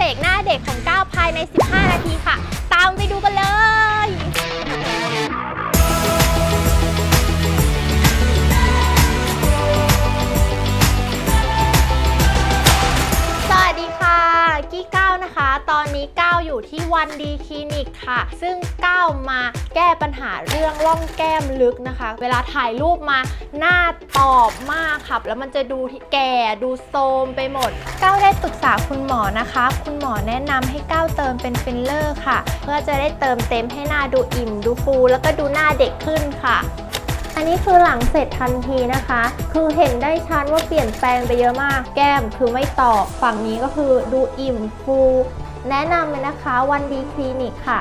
เสกหน้าเด็กของก้าวภายใน 15 นาทีค่ะ ตามไปดูกันเลย ตอนนี้ก้าวอยู่ที่วันดีคลินิกค่ะ ซึ่งก้าวมาแก้ปัญหาเรื่องร่องแก้มลึกนะคะ เวลาถ่ายรูปมาหน้าตอบมากค่ะแล้วมันจะดูแก่ดูโทรมไปหมด ก้าวได้ปรึกษาคุณหมอนะคะ คุณหมอแนะนำให้ก้าวเติมเป็นฟิลเลอร์ค่ะ เพื่อจะได้เติมเต็มให้หน้าดูอิ่ม ดูฟูแล้วก็ดูหน้าเด็กขึ้นค่ะ อันนี้คือหลังเสร็จทันทีนะคะ คือเห็นได้ชัดว่าเปลี่ยนแปลงไปเยอะมาก แก้มคือไม่ตอบฝั่งนี้ก็คือดูอิ่มฟู แนะนำเลยนะคะวันดีคลินิกค่ะ